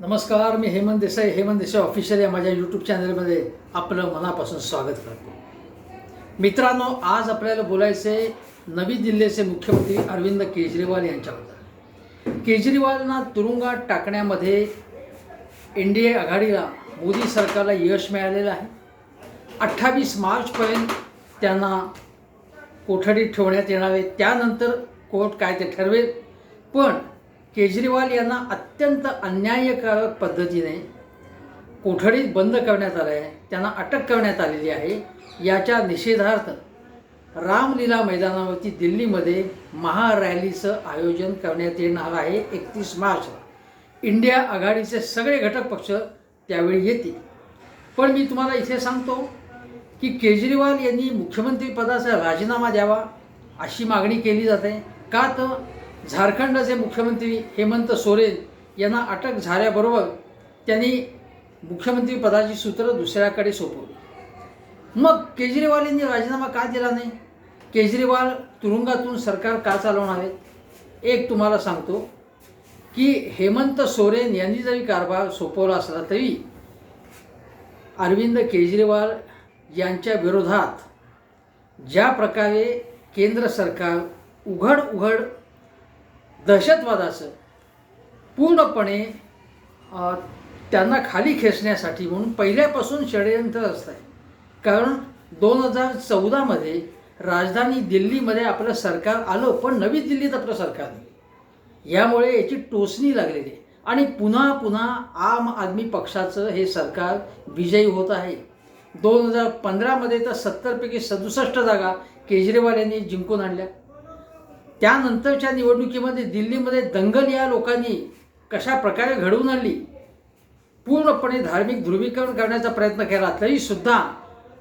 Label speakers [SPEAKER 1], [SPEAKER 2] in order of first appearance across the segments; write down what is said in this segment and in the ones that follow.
[SPEAKER 1] नमस्कार मी हेमंत देसाई हेमंत देसाई ऑफिशियल या माझ्या यूट्यूब चॅनलमध्ये आपलं मनापासून स्वागत करतो. मित्रांनो आज आपल्याला बोलायचे नवी दिल्लीचे मुख्यमंत्री अरविंद केजरीवाल यांच्याबद्दल. केजरीवालना तुरुंगात टाकण्यामध्ये एन डी ए आघाडीला मोदी सरकारला यश मिळालेलं आहे. अठ्ठावीस मार्चपर्यंत त्यांना कोठडीत ठेवण्यात येणार आहे. त्यानंतर कोर्ट काय ते ठरवेल. पण केजरीवाल यांना अत्यंत अन्यायकारक पद्धतीने कोठडीत बंद करण्यात आलं आहे त्यांना अटक करण्यात आलेली आहे. याच्या निषेधार्थ रामलीला मैदानावरती दिल्लीमध्ये महारॅलीचं आयोजन करण्यात येणार आहे एकतीस मार्चला इंडिया आघाडीचे सगळे घटक पक्ष त्यावेळी येतील. पण मी तुम्हाला इथे सांगतो की केजरीवाल यांनी मुख्यमंत्रीपदाचा राजीनामा द्यावा अशी मागणी केली जाते. का तर झारखंडचे मुख्यमंत्री हेमंत सोरेन यांना अटक झाल्याबरोबर त्यांनी मुख्यमंत्री पदाची सूत्र दुसऱ्याकडे सोपवली. मग केजरीवाल यांनी राजीनामा का दिला नाही? केजरीवाल तुरुंगातून सरकार का चालवणार आहेत? एक तुम्हाला सांगतो की हेमंत सोरेन यांनी जरी कारभार सोपवला असला तरी अरविंद केजरीवाल यांच्या विरोधात ज्या प्रकारे केंद्र सरकार उघड उघड दहशतवादाचं पूर्णपणे त्यांना खाली खेचण्यासाठी म्हणून पहिल्यापासून षडयंत्र असत आहे कारण दोन हजार चौदामध्ये राजधानी दिल्लीमध्ये आपलं सरकार आलं पण नवी दिल्लीत आपलं सरकार नाही. यामुळे याची टोचणी लागलेली आहे. आणि पुन्हा पुन्हा आम आदमी पक्षाचं हे सरकार विजयी होत आहे. दोन हजार पंधरामध्ये तर सत्तरपैकी सदुसष्ट जागा केजरीवाल यांनी जिंकून आणल्या. त्यानंतरच्या निवडणुकीमध्ये दिल्लीमध्ये दंगल या लोकांनी कशा प्रकारे घडवून आणली? पूर्णपणे धार्मिक ध्रुवीकरण करण्याचा प्रयत्न केला. तरीसुद्धा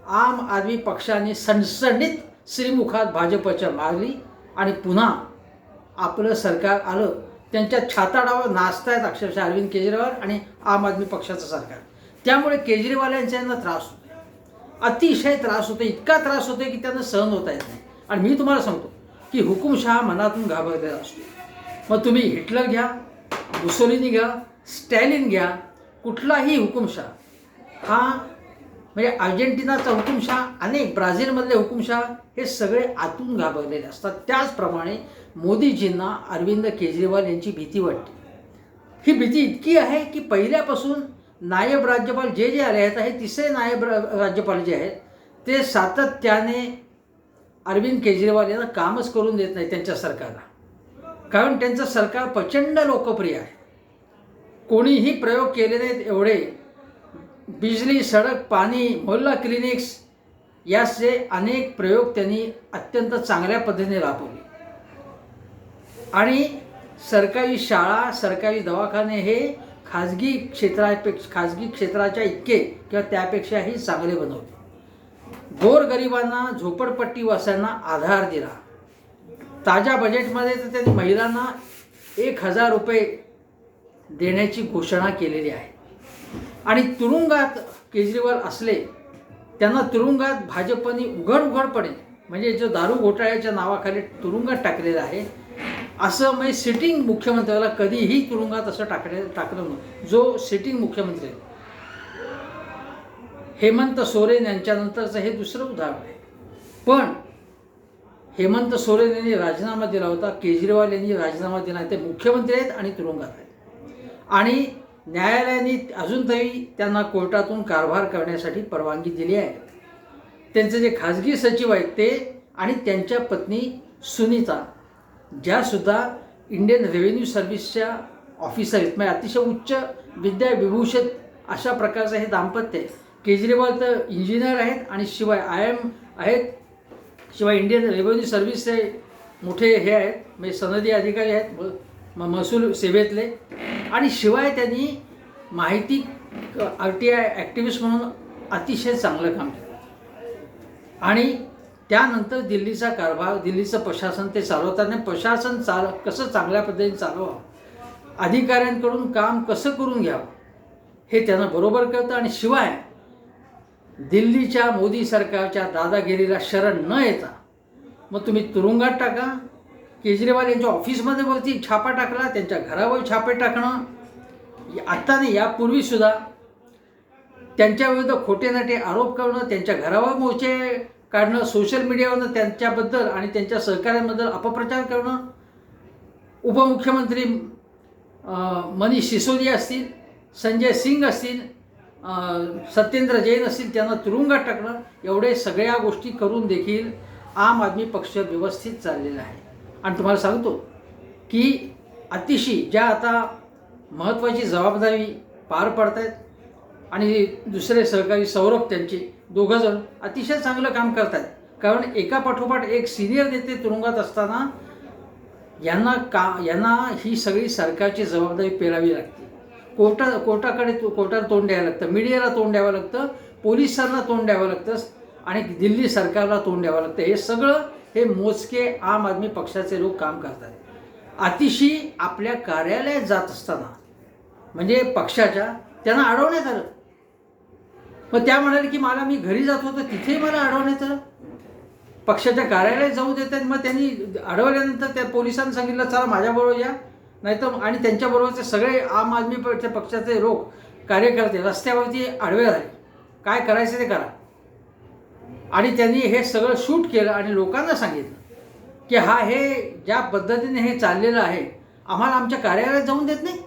[SPEAKER 1] आम आदमी पक्षाने सणसणीत श्रीमुखात भाजपच्या मारली आणि पुन्हा आपलं सरकार आलं. त्यांच्या छाताडावर नाचतायत अक्षरशः अरविंद केजरीवाल आणि आम आदमी पक्षाचं सरकार. त्यामुळे केजरीवाल यांना त्रास होतो अतिशय त्रास होतो इतका त्रास होतो की त्यांना सहन होता येत नाही. आणि मी तुम्हाला सांगतो की हुकुमशहा मनातून घाबरलेला असतो. मग तुम्ही हिटलर घ्या मुसोलिनी घ्या स्टॅलिन घ्या कुठलाही हुकुमशहा हा म्हणजे अर्जेंटिनाचा हुकुमशहा अनेक ब्राझीलमधले हुकुमशहा हे सगळे आतून घाबरलेले असतात. त्याचप्रमाणे मोदीजींना अरविंद केजरीवाल यांची भीती वाटते. ही भीती इतकी आहे की पहिल्यापासून नायब राज्यपाल जे जे आले आहेत हे तिसरे नायब राज्यपाल जे आहेत ते सातत्याने अरविंद केजरीवाल यांना कामच करून देत नाही त्यांच्या सरकारला. कारण त्यांचं सरकार प्रचंड लोकप्रिय आहे. कोणीही प्रयोग केले नाहीत एवढे. बिजली सडक पाणी मोहल्ला क्लिनिक्स याचे अनेक प्रयोग त्यांनी अत्यंत चांगल्या पद्धतीने राबवले. आणि सरकारी शाळा सरकारी दवाखाने हे खाजगी क्षेत्रापेक्षा खाजगी क्षेत्राच्या इतके किंवा त्यापेक्षाही चांगले बनवले गोरगरिबांना झोपडपट्टीवासियांना आधार दिला. ताज्या बजेटमध्ये तर त्यांनी महिलांना एक हजार रुपये देण्याची घोषणा केलेली आहे. आणि तुरुंगात केजरीवाल असले त्यांना तुरुंगात भाजपने उघड उघडपणे म्हणजे जो दारू घोटाळ्याच्या नावाखाली तुरुंगात टाकलेलं आहे असं म्हणजे सिटिंग मुख्यमंत्र्याला कधीही तुरुंगात असं टाकले टाकलं नव्हतं. जो सिटिंग मुख्यमंत्री आहे. हेमंत सोरेन यांच्यानंतरचं हे दुसरं उदाहरण आहे. पण हेमंत सोरेन यांनी राजीनामा दिला होता केजरीवाल यांनी राजीनामा दिला ते मुख्यमंत्री आहेत आणि तुरुंगात आहेत. आणि न्यायालयाने अजून तरी त्यांना कोर्टातून कारभार करण्यासाठी परवानगी दिली आहे. त्यांचे जे खाजगी सचिव आहेत ते आणि त्यांच्या पत्नी सुनीता ज्यासुद्धा इंडियन रेव्हेन्यू सर्व्हिसच्या ऑफिसर आहेत म्हणजे अतिशय उच्च विद्या विभूषित अशा प्रकारचं हे दाम्पत्य आहे. केजरीवाल तर इंजिनियर आहेत आणि शिवाय आय एम आहेत. शिवाय इंडियन रेव्हेन्यू सर्व्हिसचे मोठे हे आहेत म्हणजे सनदी अधिकारी आहेत म- म- महसूल सेवेतले. आणि शिवाय त्यांनी माहिती आर टी आय ॲक्टिव्हिस्ट म्हणून अतिशय चांगलं काम केलं. आणि त्यानंतर दिल्लीचा कारभार दिल्लीचं प्रशासन ते चालवताना प्रशासन चाल कसं चांगल्या पद्धतीने चालवावं? अधिकाऱ्यांकडून काम कसं करून घ्यावं? हे त्यांना बरोबर कळतं. आणि शिवाय दिल्लीच्या मोदी सरकारच्या दादागिरीला शरण न येता मग तुम्ही तुरुंगात टाका. केजरीवाल यांच्या ऑफिसमध्ये वरती छापा टाकला त्यांच्या घरावर छापे टाकणं. आत्ता नाही यापूर्वीसुद्धा त्यांच्याविरुद्ध खोटे नाटे आरोप करणं त्यांच्या घरावर मोर्चे काढणं सोशल मीडियावरनं त्यांच्याबद्दल आणि त्यांच्या सहकाऱ्यांबद्दल अपप्रचार करणं. उपमुख्यमंत्री मनीष सिसोदिया असतील संजय सिंग असतील सत्येंद्र जैन असतील त्यांना तुरुंगात टाकणं एवढे सगळ्या गोष्टी करून देखील आम आदमी पक्ष व्यवस्थित चाललेला आहे. आणि तुम्हाला सांगतो की अतिशय ज्या आता महत्त्वाची जबाबदारी पार पडत आहेत आणि दुसरे सहकारी सौरभ त्यांचे दोघंजण अतिशय चांगलं काम करत आहेत कारण एका पाठोपाठ एक सिनियर नेते तुरुंगात असताना यांना का यांना ही सगळी सरकारची जबाबदारी पेलावी लागते. कोर्टा कोर्टाकडे तो- कोर्टाला तोंड द्यावं लागतं. मीडियाला तोंड द्यावं लागतं. पोलिसांना तोंड द्यावं लागतं. आणि दिल्ली सरकारला तोंड द्यावं लागतं. हे सगळं हे मोजके आम आदमी पक्षाचे लोक काम करतात. अतिशय आपल्या कार्यालयात जात असताना म्हणजे पक्षाच्या त्यांना अडवण्यात आलं. मग त्या म्हणाले की मला मी घरी जात होतो तिथेही मला अडवण्यात आलं. पक्षाच्या कार्यालयात जाऊ देतात मग त्यांनी अडवल्यानंतर त्या पोलिसांनी सांगितलं चला माझ्याबरोबर या. नाहीतर आणि त्यांच्याबरोबरचे सगळे आम आदमी पक्षाचे लोक कार्यकर्ते रस्त्यावरती आडवे झाले काय करायचं ते करा. आणि त्यांनी हे सगळं शूट केलं आणि लोकांना सांगितलं की हा हे ज्या पद्धतीने हे चाललेलं आहे आम्हाला आमच्या कार्यालयात जाऊन देत नाही.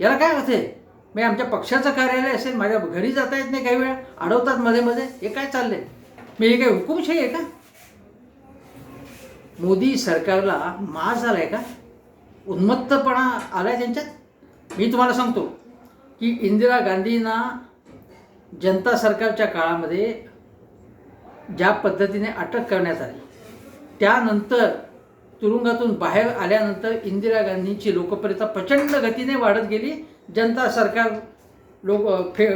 [SPEAKER 1] याला काय अर्थ आहे? मी आमच्या पक्षाचं कार्यालय असेल माझ्या घरी जाता येत नाही काही वेळा. अडवतात मध्ये मध्ये. हे काय चाललंय? मी हे काही हुकुमशाही आहे का? मोदी सरकारला माहा झाला आहे का? उन्मत्तपणा आलाय त्यांच्यात. मी तुम्हाला सांगतो की इंदिरा गांधींना जनता सरकारच्या काळामध्ये ज्या पद्धतीने अटक करण्यात आली त्यानंतर तुरुंगातून बाहेर आल्यानंतर इंदिरा गांधींची लोकप्रियता प्रचंड गतीने वाढत गेली. जनता सरकार लोक फे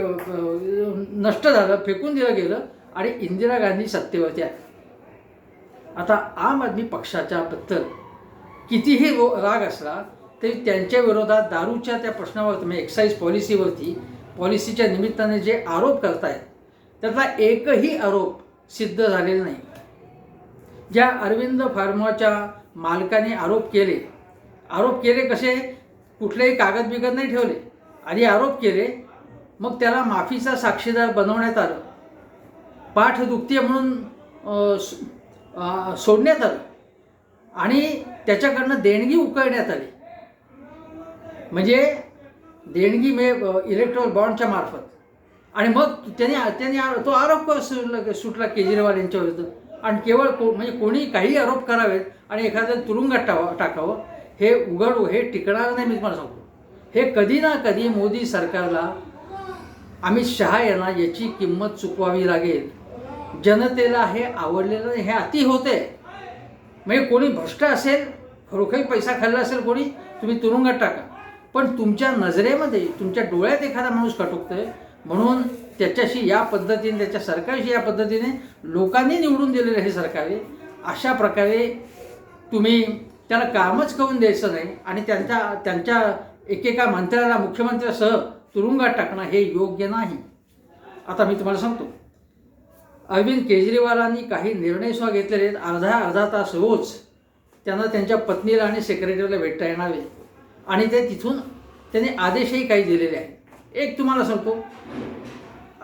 [SPEAKER 1] नष्ट झालं फेकून दिलं गेलं आणि इंदिरा गांधी सत्तेवरती आहे आता आम आदमी पक्षाच्या बद्दल कितीही रो राग असला तरी त्यांच्या विरोधात दारूच्या त्या प्रश्नावर म्हणजे एक्साईज पॉलिसीवरती पॉलिसीच्या निमित्ताने जे आरोप करतायत त्यातला एकही आरोप सिद्ध झालेला नाही. ज्या अरविंद फार्माच्या मालकाने आरोप केले आरोप केले कसे? कुठलेही कागद बिगद नाही ठेवले. आधी आरोप केले मग त्याला माफीचा साक्षीदार बनवण्यात आलं. पाठ दुखते म्हणून सोडण्यात आलं. आणि त्याच्याकडनं देणगी उकळण्यात आली. म्हणजे देणगी मे इलेक्ट्रॉल बॉन्डच्या मार्फत. आणि मग त्यांनी त्यांनी तो आरोप सुटला सुटला केजरीवाल यांच्या विरुद्ध. आणि केवळ को म्हणजे कोणी काही आरोप करावेत आणि एखादं तुरुंगात टावा टाकावं हे उघडू हे टिकणार नाही मी तुम्हाला सांगतो. हे कधी ना कधी मोदी सरकारला अमित शहा यांना याची किंमत चुकवावी लागेल. जनतेला हे आवडलेलं नाही हे अति होते म्हणजे कोणी भ्रष्ट असेल खरोखरी पैसा खाल्ला असेल कोणी तुम्ही तुरुंगात टाका. पण तुमच्या नजरेमध्ये तुमच्या डोळ्यात एखादा माणूस कटुकतोय म्हणून त्याच्याशी या पद्धतीने त्याच्या सरकारशी या पद्धतीने लोकांनी निवडून दिलेलं हे सरकार आहे. अशा प्रकारे तुम्ही त्याला कामच करून द्यायचं नाही आणि त्यांच्या त्यांच्या एकेका मंत्र्याला मुख्यमंत्र्यासह तुरुंगात टाकणं हे योग्य नाही. आता मी तुम्हाला सांगतो. अरविंद केजरीवालांनी काही निर्णय सुद्धा घेतलेले आहेत. अर्धा अर्धा तास रोज त्यांना त्यांच्या पत्नीला आणि सेक्रेटरीला भेटता येणार आहे. आणि ते तिथून त्यांनी आदेशही काही दिलेले आहेत. एक तुम्हाला सांगतो.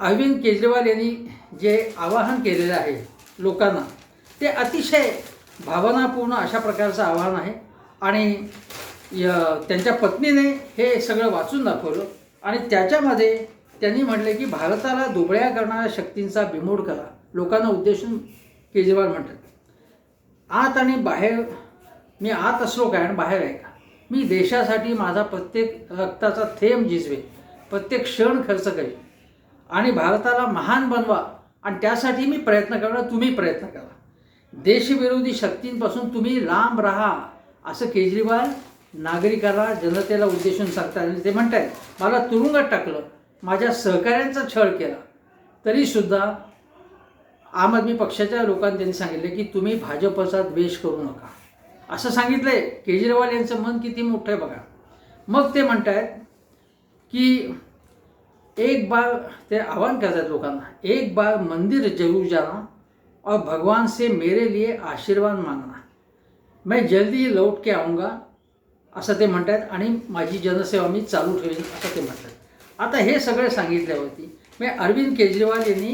[SPEAKER 1] अरविंद केजरीवाल यांनी जे आवाहन केलेलं आहे लोकांना ते अतिशय भावनापूर्ण अशा प्रकारचं आवाहन आहे. आणि य- त्यांच्या पत्नीने हे सगळं वाचून दाखवलं. आणि त्याच्यामध्ये त्यांनी म्हटले की भारताला दुबळ्या करणाऱ्या शक्तींचा बिमोड करा. लोकांना उद्देशून केजरीवाल म्हणतात. आत आणि बाहेर मी आत असलो काय आणि बाहेर आहे का? मी देशासाठी माझा प्रत्येक रक्ताचा थेंब झिजवे प्रत्येक क्षण खर्च करेन. आणि भारताला महान बनवा. आणि त्यासाठी मी प्रयत्न करणार तुम्ही प्रयत्न करा. देशविरोधी शक्तींपासून तुम्ही लांब राहा असं केजरीवाल नागरिकाला जनतेला उद्देशून सांगतात. आणि ते म्हणत आहेत मला तुरुंगात टाकलं. माझ्या सहकाऱ्यांचा छळ केला. तरीसुद्धा आम आदमी पक्षाच्या लोकांनी त्यांनी सांगितले की तुम्ही भाजपचा द्वेष करू नका. असं सांगितलंय. केजरीवाल यांचं मन किती मोठं आहे बघा. मग ते म्हणत आहेत की एक बार ते आह्वान करतात लोकांना एक बार मंदिर जरूर जाना और भगवान से मेरे लिए आशीर्वाद मांगना. मैं जल्दी लौट के आऊंगा असं ते म्हणतात आणि माझी जनसेवा मी चालू ठेवेन असं ते म्हणतात आता हे सगळं सांगितल्यावरती मी अरविंद केजरीवाल यांनी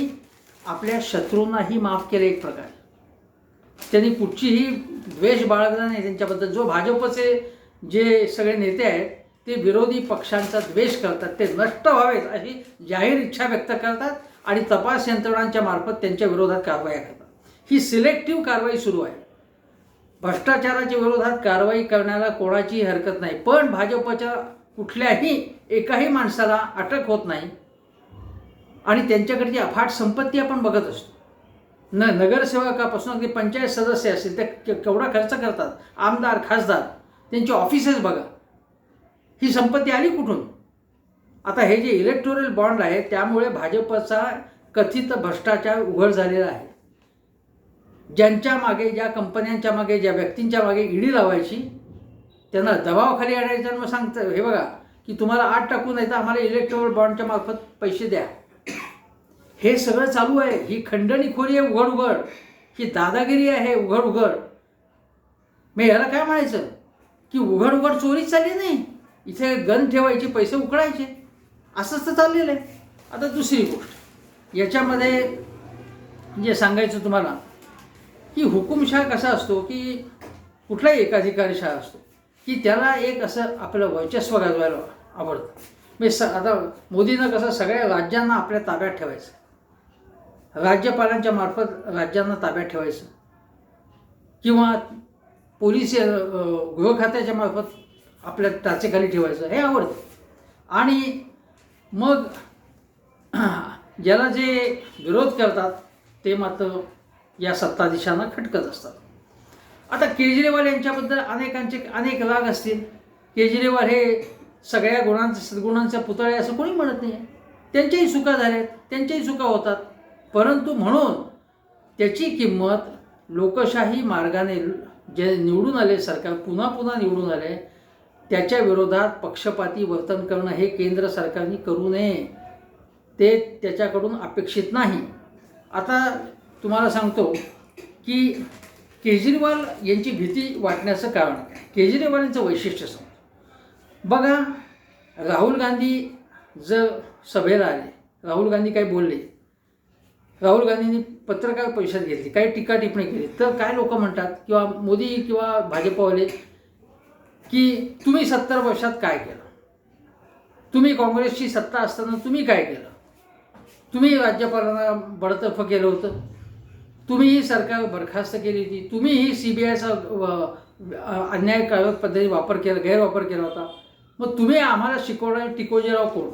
[SPEAKER 1] आपल्या शत्रूंनाही माफ केलं एक प्रकारे. त्यांनी कुठचीही द्वेष बाळगला नाही त्यांच्याबद्दल. जो भाजपचे जे सगळे नेते आहेत ते विरोधी पक्षांचा द्वेष करतात. ते नष्ट व्हावेत अशी जाहीर इच्छा व्यक्त करतात आणि तपास यंत्रणांच्या मार्फत त्यांच्या विरोधात कारवाया करतात. ही सिलेक्टिव्ह कारवाई सुरू आहे. भ्रष्टाचाराच्या विरोधात कारवाई करण्याला कोणाचीही हरकत नाही. पण भाजपच्या कुठल्याही एकाही माणसाला अटक होत नाही. आणि त्यांच्याकडची अफाट संपत्ती आपण बघत असतो. न नगरसेवकापासून अगदी पंचायत सदस्य असतील ते केवढा खर्च करतात? आमदार खासदार त्यांची ऑफिसेस बघा. ही संपत्ती आली कुठून? आता हे जे इलेक्टोरल बॉन्ड आहे त्यामुळे भाजपचा कथित भ्रष्टाचार उघड झालेला आहे. ज्यांच्या मागे ज्या कंपन्यांच्या मागे ज्या व्यक्तींच्या मागे ईडी लावायची त्यांना दबावाखाली आणायचं मग सांगतं हे बघा की तुम्हाला आठ टाकून येतं आम्हाला इलेक्ट्रोल बॉन्डच्या मार्फत पैसे द्या. हे सगळं चालू आहे. ही खंडणीखोरी आहे उघड उघड. ही दादागिरी आहे उघड उघड. मग याला काय म्हणायचं? की उघड उघड चोरी चालली नाही. इथे गन ठेवायचे पैसे उकळायचे. असंच तर चाललेलं आहे. आता दुसरी गोष्ट. याच्यामध्ये जे सांगायचं तुम्हाला की हुकुमशाह कसा असतो की कुठलाही एकाधिकारी शाह असतो की त्याला एक असं आपलं वर्चस्व गाजवायला आवडतं. म्हणजे स आता मोदीनं कसं सगळ्या राज्यांना आपल्या ताब्यात ठेवायचं. राज्यपालांच्या मार्फत राज्यांना ताब्यात ठेवायचं. किंवा पोलीस गृह खात्याच्या मार्फत आपल्या टाचेखाली ठेवायचं. हे आवडतं. आणि मग ज्याला जे विरोध करतात ते मात्र या सत्ताधीशांना खटकत असतात. आता केजरीवाल यांच्याबद्दल अनेकांचे अनेक राग असतील. केजरीवाल हे सगळ्या गुणांचे सद्गुणांचे पुतळे असं कोणी म्हणत नाही. त्यांच्याही चुका झाल्यात त्यांच्याही चुका होतात. परंतु म्हणून त्याची किंमत लोकशाही मार्गाने जे निवडून आले सरकार पुन्हा पुन्हा निवडून आले त्याच्या विरोधात पक्षपाती वर्तन करणं हे केंद्र सरकारने करू नये. ते त्याच्याकडून अपेक्षित नाही. आता तुम्हाला सांगतो की केजरीवाल यांची भीती वाटण्याचं कारण केजरीवाल यांचं वैशिष्ट्य सांगतो. बघा राहुल गांधी जर सभेला आले राहुल गांधी काही बोलले? राहुल गांधींनी पत्रकार परिषद घेतली काही टीका टिप्पणी केली. तर काय लोक म्हणतात? किंवा मोदी किंवा भाजपवाले की तुम्ही सत्तर वर्षात काय केलं? तुम्ही काँग्रेसची सत्ता असताना तुम्ही काय केलं? तुम्ही राज्यपालांना बडतर्फ केलं होतं. तुम्ही ही सरकार बरखास्त केली होती. तुम्ही ही सी बी आयचा अन्यायकारक पद्धती वापर केला गैरवापर केला होता. मग तुम्ही आम्हाला शिकवणारे टिकोजीराव कोण?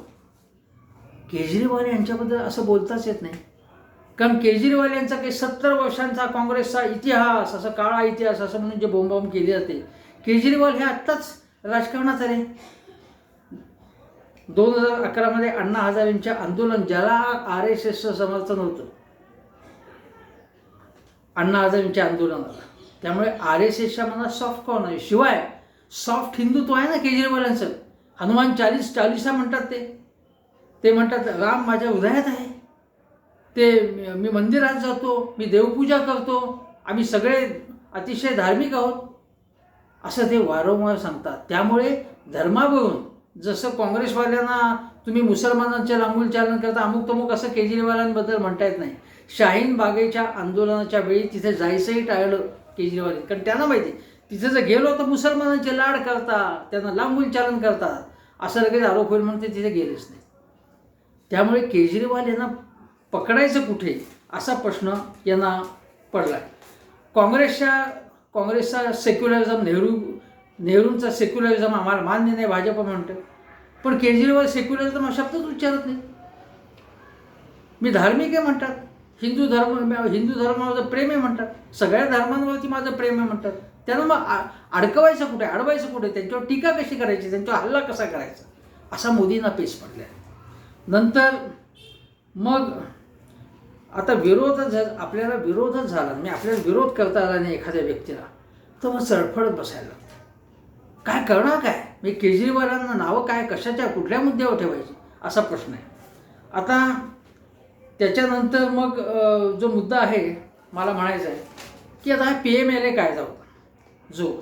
[SPEAKER 1] केजरीवाल यांच्याबद्दल असं बोलताच येत नाही. कारण केजरीवाल यांचा काही सत्तर वर्षांचा काँग्रेसचा इतिहास असं काळा इतिहास असं म्हणून जे बोंबाबोंब केली जाते. केजरीवाल हे आत्ताच राजकारणात आले. दोन हजार अकरामध्ये अण्णा हजारेंचे आंदोलन ज्याला आर एस एसचं समर्थन होतं. अण्णा हजारेंच्या आंदोलनाला. त्यामुळे आर एस एसच्या मनात सॉफ्ट कॉर्न आहे. शिवाय सॉफ्ट हिंदुत्व आहे ना केजरीवाल यांचं हनुमान चालीस चालिसा म्हणतात ते. ते म्हणतात राम माझ्या हृदयात आहे. ते मी- मंदिरात जातो मी देवपूजा करतो आम्ही सगळे अतिशय धार्मिक आहोत. असं ते वारंवार सांगतात. त्यामुळे धर्मावरून जसं काँग्रेसवाल्यांना तुम्ही मुसलमानांचे लांबून चालन करता अमुक तमुक असं केजरीवालांबद्दल म्हणता येत नाही. शाहीन बागेच्या आंदोलनाच्या वेळी तिथे जायचंही टाळलं केजरीवाल. कारण त्यांना माहिती तिथे जर गेलो तर मुसलमानांचे लाड करतात त्यांना लांबून चालन करतात. असं लगेच आरोप होईल म्हणून ते तिथे गेलेच नाही. त्यामुळे केजरीवाल यांना पकडायचं कुठे असा प्रश्न यांना पडला आहे काँग्रेसच्या काँग्रेसचा सेक्युलरिझम नेहरू नेहरूंचा सेक्युलरिझम आम्हाला मान्य नाही भाजप म्हणतं. पण केजरीवाल सेक्युलरिझम हा शब्दच उच्चारत नाही. मी धार्मिक आहे म्हणतात. हिंदू धर्म हिंदू धर्मावर प्रेम आहे म्हणतात. सगळ्या धर्मांवरती माझं प्रेम आहे म्हणतात. त्यांना मग आ- अडकवायचं कुठे अडवायचं कुठे? त्यांच्यावर टीका कशी करायची? त्यांच्यावर हल्ला कसा करायचा? असा मोदींना पेस पडला नंतर मग आता विरोध जर आपल्याला विरोधच झाला म्हणजे आपल्याला विरोध करता आला नाही एखाद्या व्यक्तीला तर मग चळफळत बसायला लागतं. काय करणार काय? मी केजरीवालांना नावं काय कशाच्या कुठल्या मुद्द्यावर ठेवायची? असा प्रश्न आहे. आता त्याच्यानंतर मग जो मुद्दा आहे मला म्हणायचा आहे की आता हा पी एम एल ए कायदा होता. जो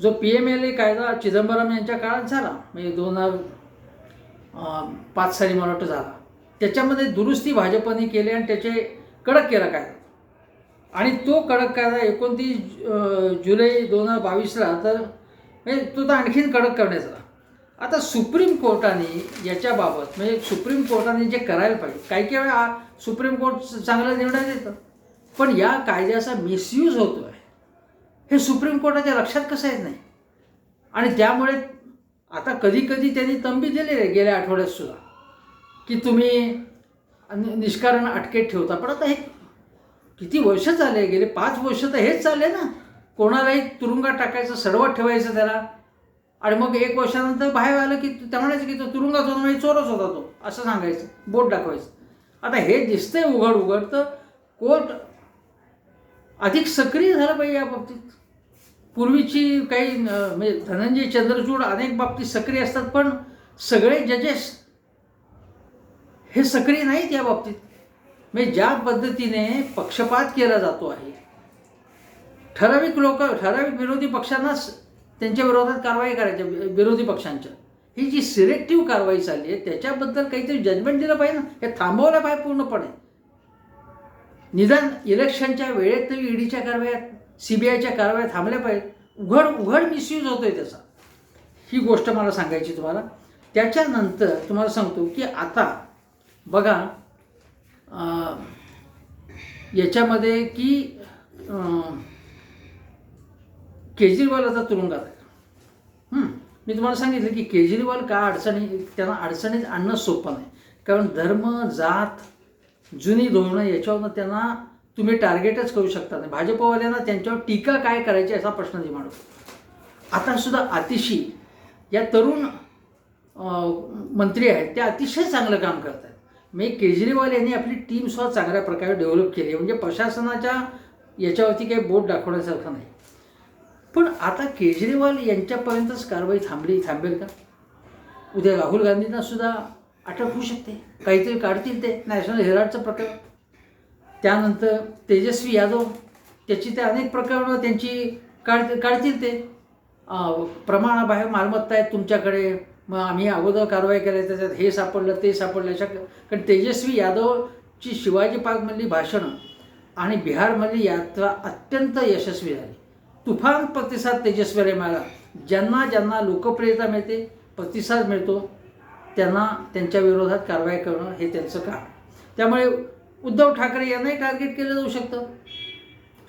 [SPEAKER 1] जो पी एम एल ए कायदा चिदंबरम यांच्या काळात झाला. म्हणजे दोन हजार पाच साली मला वाटतं झाला. त्याच्यामध्ये दुरुस्ती भाजपने केली आणि त्याचे कडक केला काय? आणि तो कडक कायदा एकोणतीस जुलै दोन हजार बावीसला तर म्हणजे तो तर आणखीन कडक करण्याचा. आता सुप्रीम कोर्टाने याच्याबाबत म्हणजे सुप्रीम कोर्टाने जे करायला पाहिजे काही काही वेळा सुप्रीम कोर्ट चांगला निर्णय देतं पण या कायद्याचा मिसयूज होतो आहे हे सुप्रीम कोर्टाच्या लक्षात कसं येत नाही? आणि त्यामुळे आता कधी कधी त्यांनी तंबी दिलेली आहे गेल्या आठवड्यात सुद्धा. की तुम्ही नि- निष्कारण अटकेत ठेवता. पण आता हे किती वर्ष झाले गेले पाच वर्ष तर हेच चालले ना. कोणालाही तुरुंगात टाकायचं सडवत ठेवायचं त्याला. आणि मग एक वर्षानंतर बाहेर आलं की त्या म्हणायचं की तो तुरुंगात होता म्हणजे चोरच होता तो. असं सांगायचं बोट दाखवायचं. आता हे दिसतंय उघड उघड तर कोर्ट अधिक सक्रिय झालं पाहिजे या बाबतीत. पूर्वीची काही म्हणजे धनंजय चंद्रचूड अनेक बाबतीत सक्रिय असतात पण सगळे जजेस हे सक्रिय नाहीत या बाबतीत. म्हणजे ज्या पद्धतीने पक्षपात केला जातो आहे ठराविक लोक ठराविक विरोधी पक्षांनाच त्यांच्या विरोधात कारवाई करायच्या विरोधी पक्षांच्या. ही जी सिलेक्टिव्ह कारवाई चालली आहे त्याच्याबद्दल काहीतरी जजमेंट दिलं पाहिजे ना. हे थांबवलं पाहिजे पूर्णपणे. निदान इलेक्शनच्या वेळेत तरी ईडीच्या कारवाया सी बी आयच्या कारवाया थांबल्या पाहिजेत. उघड उघड मिसयूज होतोय त्याचा. ही गोष्ट मला सांगायची तुम्हाला. त्याच्यानंतर तुम्हाला सांगतो की आता बघा याच्यामध्ये की केजरीवालाचा केजरीवाल आता तुरुंगात आहे. मी तुम्हाला सांगितलं की केजरीवाल का अडचणी त्यांना अडचणीत आणणं सोपं नाही. कारण धर्म जात जुनी धोरणं याच्यावरनं त्यांना तुम्ही टार्गेटच करू शकता नाही. भाजपवाल्यांना त्यांच्यावर टीका काय करायची असा प्रश्न निर्माण होतो. आता सुद्धा अतिशी या तरुण मंत्री आहेत ते अतिशय चांगलं काम करत आहेत म्हणजे केजरीवाल यांनी आपली टीम सुद्धा चांगल्या प्रकारे डेव्हलप केली आहे. म्हणजे प्रशासनाच्या याच्यावरती काही बोट दाखवण्यासारखं नाही. पण आता केजरीवाल यांच्यापर्यंतच कारवाई थांबली थांबेल का? उद्या राहुल गांधींना सुद्धा अटक होऊ शकते. काहीतरी काढतील ते. नॅशनल हेराल्डचं प्रकरण. त्यानंतर तेजस्वी यादव. त्याची ते अनेक प्रकरणं त्यांची काढ काढतील ते. प्रमाणाबाहेर मालमत्ता आहेत तुमच्याकडे. मग आम्ही अगोदर कारवाई केल्या त्याच्यात हे सापडलं ते सापडलं अशा कारण तेजस्वी यादवची शिवाजी पार्कमधली भाषणं आणि बिहारमधली यात्रा अत्यंत यशस्वी झाली. तुफान प्रतिसाद तेजस्वीला मिळाला. ज्यांना ज्यांना लोकप्रियता मिळते प्रतिसाद मिळतो त्यांना त्यांच्या विरोधात कारवाई करणं हे त्यांचं काम त्यामुळे उद्धव ठाकरे यांनाही टार्गेट केलं जाऊ शकतं.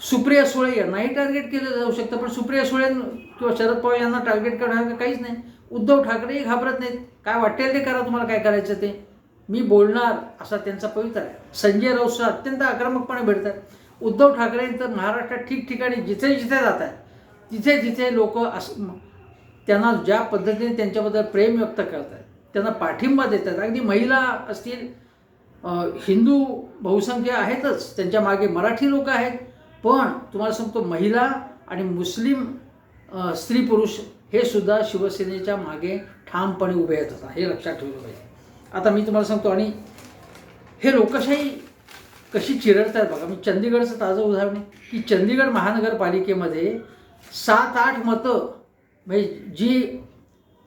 [SPEAKER 1] सुप्रिया सुळे यांनाही टार्गेट केलं जाऊ शकतं. पण सुप्रिया सुळे किंवा शरद पवार यांना टार्गेट करणार काहीच नाही. उद्धव ठाकरेही घाबरत नाहीत. काय वाटेल ते करा तुम्हाला काय करायचं ते. मी बोलणार असा त्यांचा पवित्र आहे. संजय राऊत अत्यंत आक्रमकपणे भेटतात उद्धव ठाकरे तर महाराष्ट्रात ठिकठिकाणी जिथे जिथे जात आहेत तिथे तिथे लोक अस त्यांना ज्या पद्धतीने त्यांच्याबद्दल प्रेम व्यक्त करतात त्यांना पाठिंबा देतात. अगदी महिला असतील हिंदू बहुसंख्य आहेतच त्यांच्या मागे मराठी लोक आहेत पण तुम्हाला सांगतो महिला आणि मुस्लिम स्त्री पुरुष हे सुद्धा शिवसेनेच्या मागे ठामपणे उभे येत होता हे लक्षात ठेवलं पाहिजे. आता मी तुम्हाला सांगतो आणि हे लोकशाही कशी चिरडतात बघा. मी चंदीगडचं ताजं उदाहरण आहे. की चंदीगड महानगरपालिकेमध्ये सात आठ मतं म्हणजे जी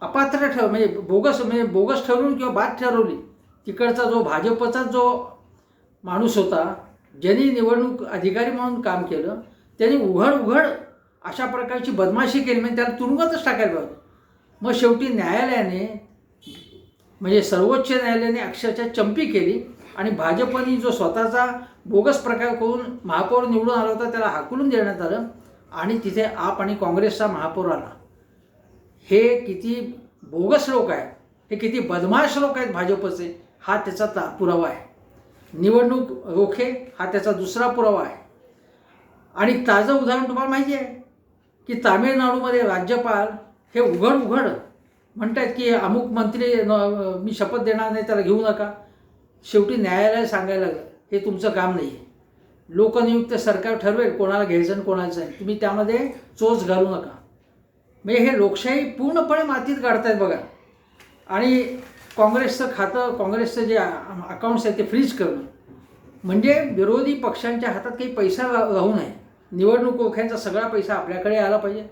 [SPEAKER 1] अपात्र ठर म्हणजे बोगस म्हणजे बोगस ठरवून किंवा बाद ठरवली तिकडचा जो भाजपचा जो माणूस होता ज्यांनी निवडणूक अधिकारी म्हणून काम केलं त्यांनी उघड उघड अशा प्रकारची बदमाशी केली म्हणजे त्याला तुरुंगातच टाकायला पाहिजे. मग शेवटी न्यायालयाने म्हणजे सर्वोच्च न्यायालयाने अक्षरशः चंपी केली आणि भाजपने जो स्वतःचा बोगस प्रकार करून महापौर निवडून आला होता त्याला हाकलून देण्यात आलं आणि तिथे आप आणि काँग्रेसचा महापौर आला. हे किती बोगस लोक आहेत हे किती बदमाश लोक आहेत भाजपचे हा त्याचा ता पुरावा आहे. निवडणूक रोखे हा त्याचा दुसरा पुरावा आहे. आणि ताजं उदाहरण तुम्हाला माहिती आहे की तामिळनाडूमध्ये राज्यपाल हे उघड उघड म्हणतात की अमुक मंत्री मी शपथ देणार नाही त्याला घेऊ नका. शेवटी न्यायालय सांगायला लागलं हे तुमचं काम नाही आहे लोकनियुक्त सरकार ठरवेल कोणाला घ्यायचं आणि कोणाचं नाही. तुम्ही त्यामध्ये चोच घालू नका. म्हणजे हे लोकशाही पूर्णपणे मातीत काढतायत बघा. आणि काँग्रेसचं खातं काँग्रेसचं जे अकाउंट्स आहेत ते फ्रीज करणं. म्हणजे विरोधी पक्षांच्या हातात काही पैसा राहू नये. निवडणूक रोख्यांचा सगळा पैसा आपल्याकडे आला पाहिजे.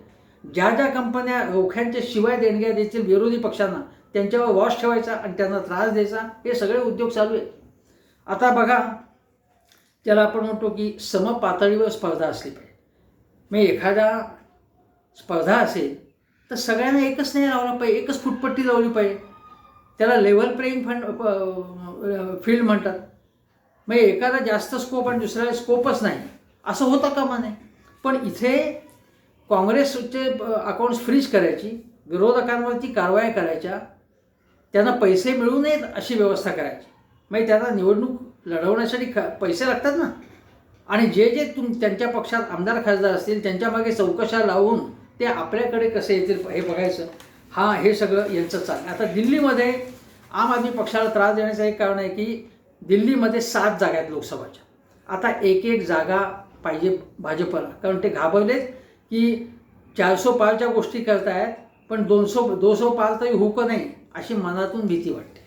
[SPEAKER 1] ज्या ज्या कंपन्या रोख्यांच्या शिवाय देणग्या देतील विरोधी पक्षांना त्यांच्यावर वॉश ठेवायचा आणि त्यांना त्रास द्यायचा हे सगळे उद्योग चालू आहेत. आता बघा त्याला आपण म्हणतो की समपातळीवर स्पर्धा असली पाहिजे. मग एखादा स्पर्धा असेल तर सगळ्यांना एकच नाही लावला पाहिजे एकच फुटपट्टी लावली पाहिजे. त्याला लेवल प्लेईंग फंड फील्ड म्हणतात. मग एकाला जास्त स्कोप आणि दुसऱ्याला स्कोपच नाही. असं होतं कामा नये पण इथे काँग्रेसचे अकाउंट्स फ्रीज करायची विरोधकांवरती कारवाया करायच्या त्यांना पैसे मिळू नयेत अशी व्यवस्था करायची. म्हणजे त्यांना निवडणूक लढवण्यासाठी ख पैसे लागतात ना? आणि जे जे तुम त्यांच्या पक्षात आमदार खासदार असतील त्यांच्यामागे चौकशा लावून ते आपल्याकडे कसे येतील हे बघायचं. हा हे सगळं यांचं चाल आता दिल्लीमध्ये आम आदमी पक्षाला त्रास देण्याचं एक कारण आहे की दिल्लीमध्ये सात जागा आहेत लोकसभाच्या. आता एक एक जागा पाहिजे भाजपला. कारण ते घाबरलेत की चारसो पारच्या गोष्टी करतायत पण दोनशे दोनशे पार तरी हुक नाही अशी मनातून भीती वाटते.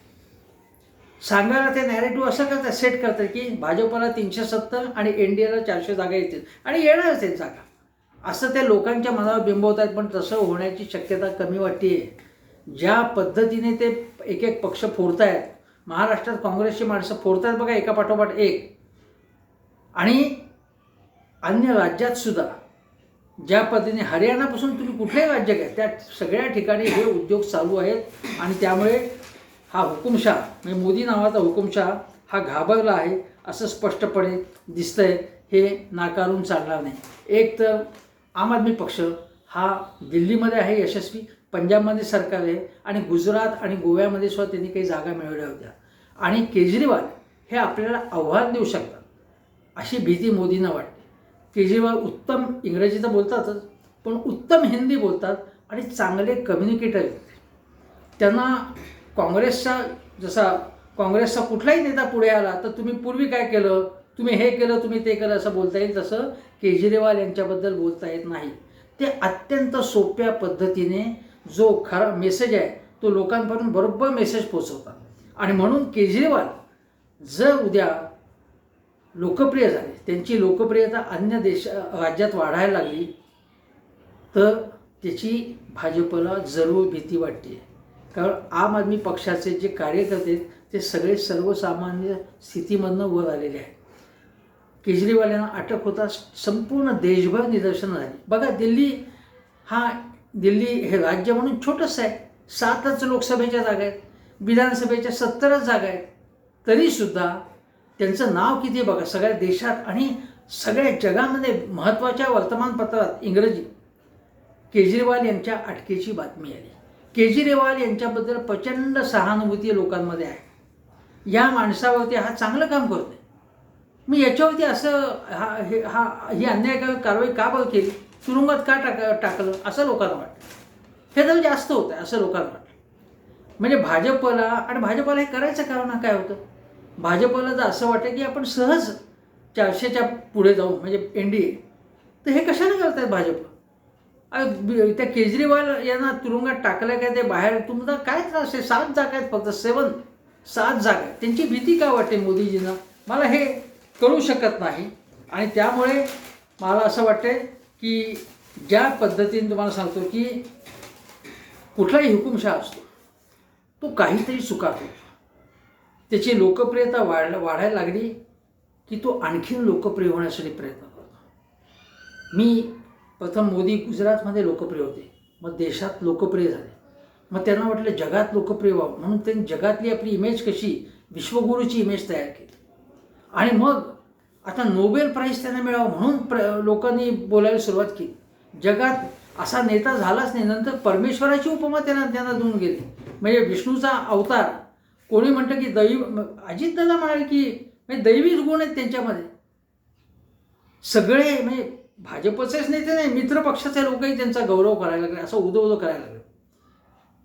[SPEAKER 1] सांगायला ते नॅरेटिव्ह असं करतात सेट करतात की भाजपला तीनशे सत्तर आणि एन डी एला चारशे जागा येतील. आणि येणारच आहेत जागा. असं ते लोकांच्या मनावर बिंबवत आहेत पण तसं होण्याची शक्यता कमी वाटते ज्या पद्धतीने ते एक एक पक्ष फोडतायत महाराष्ट्रात काँग्रेसची माणसं फोडतायत बघा एका पाठोपाठ एक. आणि अन्य राज्यात सुद्धा ज्या पद्धतीने हरियाणापासून तुम्ही कुठल्याही राज्य घ्या त्या सगळ्या ठिकाणी हे उद्योग चालू आहेत. आणि त्यामुळे हा हुकुमशाह म्हणजे मोदी नावाचा हुकुमशाह हा घाबरला आहे असं स्पष्टपणे दिसतंय. हे नाकारून चालणार नाही. एक तर आम आदमी पक्ष हा दिल्लीमध्ये आहे यशस्वी पंजाबमध्ये सरकार आहे आणि गुजरात आणि गोव्यामध्ये सुद्धा त्यांनी काही जागा मिळवल्या होत्या. आणि केजरीवाल हे आपल्याला आव्हान देऊ शकतात अशी भीती मोदींना वाटते. केजरीवाल उत्तम इंग्रजी तर बोलतातच पण उत्तम हिंदी बोलतात आणि चांगले कम्युनिकेटर त्यांना काँग्रेसचा जसा काँग्रेसचा कुठलाही नेता पुढे आला तर तुम्ही पूर्वी काय केलं? तुम्ही हे केलं तुम्ही ते केलं असं बोलता येईल तसं केजरीवाल यांच्याबद्दल बोलता येत नाही. ते अत्यंत सोप्या पद्धतीने जो खरा मेसेज आहे तो लोकांपर्यंत बरोबर मेसेज पोचवतात आणि म्हणून केजरीवाल जर उद्या लोकप्रिय झाले. त्यांची लोकप्रियता अन्य देश राज्यात वाढायला लागली तर त्याची भाजपला जरूर भीती वाटते. कारण आम आदमी पक्षाचे जे कार्यकर्ते आहेत, ते सगळे सर्वसामान्य स्थितीमधनं वर आलेले आहेत. केजरीवाल यांना अटक होता संपूर्ण देशभर निदर्शनं झाली. बघा दिल्ली हा दिल्ली हे राज्य म्हणून छोटंसं आहे. सातच लोकसभेच्या जागा आहेत विधानसभेच्या सत्तरच जागा आहेत. तरीसुद्धा त्यांचं नाव किती बघा. सगळ्या देशात आणि सगळ्या जगामध्ये महत्त्वाच्या वर्तमानपत्रात इंग्रजी. केजरीवाल यांच्या अटकेची बातमी आली. केजरीवाल यांच्याबद्दल प्रचंड सहानुभूती लोकांमध्ये आहे. या माणसावरती हा चांगलं काम करतो मग याच्यावरती असं हा हे हा ही अन्यायकारक कारवाई का बरं केली? तुरुंगात का टाक टाकलं? असं लोकांना वाटतं. हे तर जास्त होतं आहे असं लोकांना वाटतं. म्हणजे भाजपला आणि भाजपला हे करायचं कारण काय होतं? भाजपला जर असं वाटतं की आपण सहज चारशेच्या पुढे जाऊ म्हणजे एन डी ए तर हे कशाने करतायत भाजप? अरे त्या केजरीवाल यांना तुरुंगात टाकलं काय ते बाहेर? तुम्हाला काय त्रास आहे? सात जागा आहेत फक्त सेवन सात जागा आहेत. त्यांची भीती का वाटते मोदीजींना? मला हे कळू शकत नाही. आणि त्यामुळे मला असं वाटते की ज्या पद्धतीने तुम्हाला सांगतो की कुठलाही हुकुमशहा असतो तो काहीतरी चुकातो त्याची लोकप्रियता वाढ वाढायला लागली की तो आणखीन लोकप्रिय होण्यासाठी प्रयत्न करतो. मी प्रथम मोदी गुजरातमध्ये लोकप्रिय होते. मग देशात लोकप्रिय झाले. मग त्यांना वाटलं जगात लोकप्रिय व्हावं. म्हणून त्यांनी जगातली आपली इमेज कशी? विश्वगुरूची इमेज तयार केली. आणि मग आता नोबेल प्राईज त्यांना मिळावं म्हणून प्र लोकांनी बोलायला सुरुवात केली. जगात असा नेता झालाच नाही. नंतर परमेश्वराची उपमा त्यांना त्यांना देऊन गेली. म्हणजे विष्णूचा अवतार कोणी म्हणतं की दैव अजितदादा म्हणाले की म्हणजे दैवीच गुण आहेत त्यांच्यामध्ये. सगळे म्हणजे भाजपचेच नेते नाही मित्र पक्षाचे लोकही त्यांचा गौरव करायला लागले असं उदो उदो करायला लागले.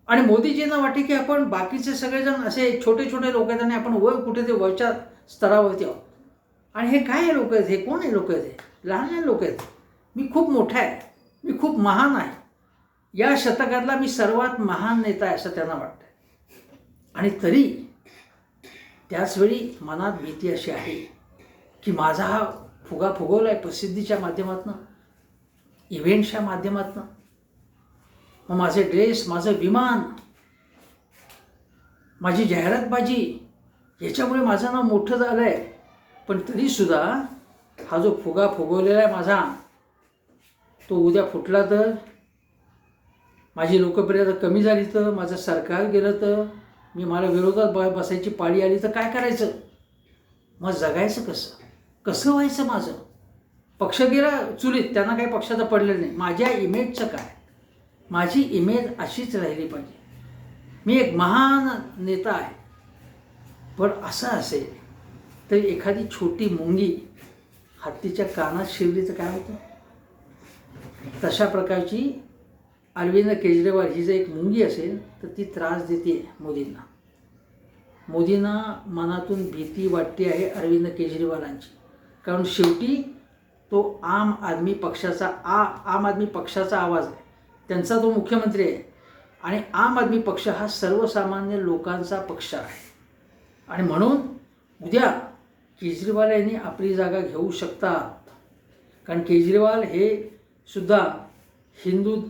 [SPEAKER 1] आणि मोदीजींना वाटे की आपण बाकीचे सगळेजण असे छोटे छोटे लोक आहेत आणि आपण वय कुठे ते वरच्या स्तरावरती आहोत. आणि हे काय लोक आहेत? हे कोण आहे लोक आहेत? हे लहान लहान लोक आहेत. मी खूप मोठा आहे. मी खूप महान आहे. या शतकातला मी सर्वात महान नेता आहे असं त्यांना वाटतं. आणि तरी त्याचवेळी मनात भीती अशी आहे की माझा हा फुगा फुगवला आहे प्रसिद्धीच्या माध्यमातून इव्हेंटच्या माध्यमातून. मग माझे ड्रेस माझं विमान माझी जाहिरातबाजी याच्यामुळे माझं नाव मोठं झालं आहे पण तरीसुद्धा हा जो फुगा फुगवलेला आहे माझा तो उद्या फुटला तर माझी लोकप्रियता कमी झाली तर माझं सरकार गेलं तर मी मला विरोधात ब बसायची पाळी आली तर काय करायचं? मग जगायचं कसं? कसं व्हायचं माझं? पक्ष गेला चुलीत त्यांना काही पक्षाचं पडलेलं नाही. माझ्या इमेजचं काय? माझी इमेज अशीच राहिली पाहिजे. मी एक महान नेता आहे. पण असं असेल तर एखादी छोटी मुंगी हत्तीच्या कानात शिरली तर काय होतं? तशा प्रकारची अरविंद केजरीवाल ही जर एक मुंगी असेल तर ती त्रास देते मोदींना. मोदींना मनातून भीती वाटते आहे अरविंद केजरीवालांची. कारण शेवटी तो आम आदमी पक्षाचा आ आम आदमी पक्षाचा आवाज आहे. त्यांचा तो मुख्यमंत्री आहे. आणि आम आदमी पक्ष हा सर्वसामान्य लोकांचा पक्ष आहे. आणि म्हणून उद्या केजरीवाल यांनी आपली जागा घेऊ शकतात. कारण केजरीवाल हे सुद्धा हिंदू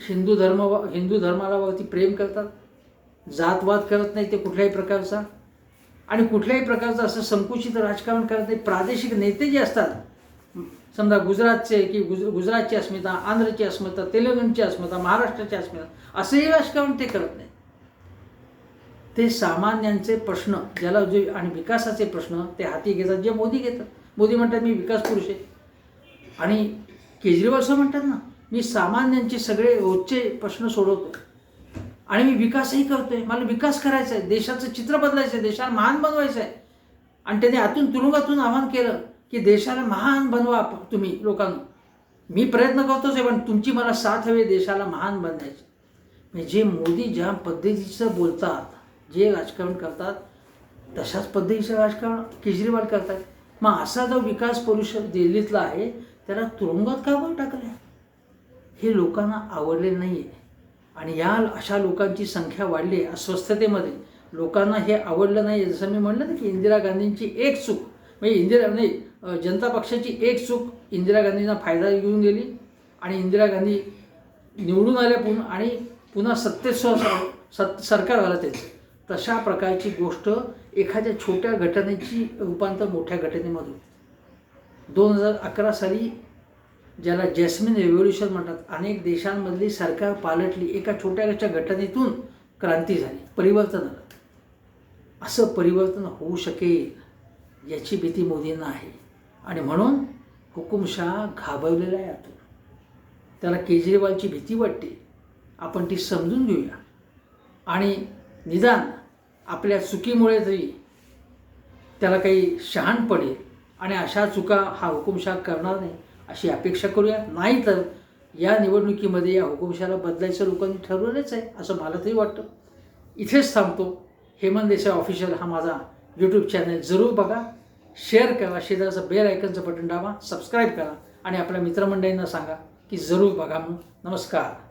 [SPEAKER 1] हिंदू धर्म हिंदू धर्माला वरती प्रेम करतात जातवाद करत नाही ते कुठल्याही प्रकारचा. आणि कुठल्याही प्रकारचं असं संकुचित राजकारण करत नाही प्रादेशिक नेते जे असतात समजा गुजरातचे की गुज गुजरातची अस्मिता आंध्रची अस्मिता तेलंगणची अस्मिता महाराष्ट्राची अस्मिता असंही राजकारण ते करत नाही ते सामान्यांचे प्रश्न ज्याला जे आणि विकासाचे प्रश्न ते हाती घेतात जे मोदी घेतात. मोदी म्हणतात मी विकास पुरुष आहे. आणि केजरीवाल असं म्हणतात ना मी सामान्यांचे सगळे रोजचे प्रश्न सोडवतो आणि मी विकासही करतोय. मला विकास करायचा आहे देशाचं चित्र बदलायचं आहे देशाला महान बनवायचं आहे आणि त्याने आतून तुरुंगातून आवाहन केलं की देशाला महान बनवा तुम्ही लोकांना. मी प्रयत्न करतोच आहे पण तुमची मला साथ हवी देशाला महान बनवायची म्हणजे जे मोदी ज्या पद्धतीचं बोलतात जे राजकारण करतात तशाच पद्धतीचं राजकारण केजरीवाल करतात मग असा जो विकास पुरुष दिल्लीतला आहे त्याला तुरुंगात का बरं टाकलं हे लोकांना आवडले नाही आहे आणि या अशा लोकांची संख्या वाढली आहे अस्वस्थतेमध्ये. लोकांना हे आवडलं नाही आहे जसं मी म्हणलं ना की इंदिरा गांधींची एक चूक म्हणजे इंदिरा नाही जनता पक्षाची एक चूक इंदिरा गांधींना फायदा घेऊन गेली. आणि इंदिरा गांधी निवडून आल्या पुन्हा आणि पुन्हा सत्तेत सत् सत सरकार आलं त्याचं तशा प्रकारची गोष्ट एखाद्या छोट्या घटनेची रूपांतर मोठ्या घटनेमधून. दोन हजार अकरा साली ज्याला जॅस्मिन रेव्होल्युशन म्हणतात. अनेक देशांमधली सरकार पालटली. एका छोट्याशा घटनेतून क्रांती झाली. परिवर्तन आलं. असं परिवर्तन होऊ शकेल याची भीती मोदींना आहे. आणि म्हणून हुकुमशाह घाबरलेला आहे आतून त्याला केजरीवालची भीती वाटते. आपण ती समजून घेऊया. आणि निदान आपल्या चुकीमुळे तरी त्याला काही शहाण पडेल आणि अशा चुका हा हुकुमशाह करणार नाही अशी अपेक्षा करूया. नाही तर या निवडणुकीमध्ये या हुकुमशाला बदलायचं लोकांनी ठरवलंच आहे असं मला तरी वाटतं. इथेच थांबतो. हेमंत देसाई ऑफिशियल हा माझा यूट्यूब चॅनल जरूर बघा. शेअर करा शेजारचं बेल आयकनचं बटन दाबा सबस्क्राईब करा आणि आपल्या मित्रमंडळींना सांगा की जरूर बघा म्हणून. नमस्कार.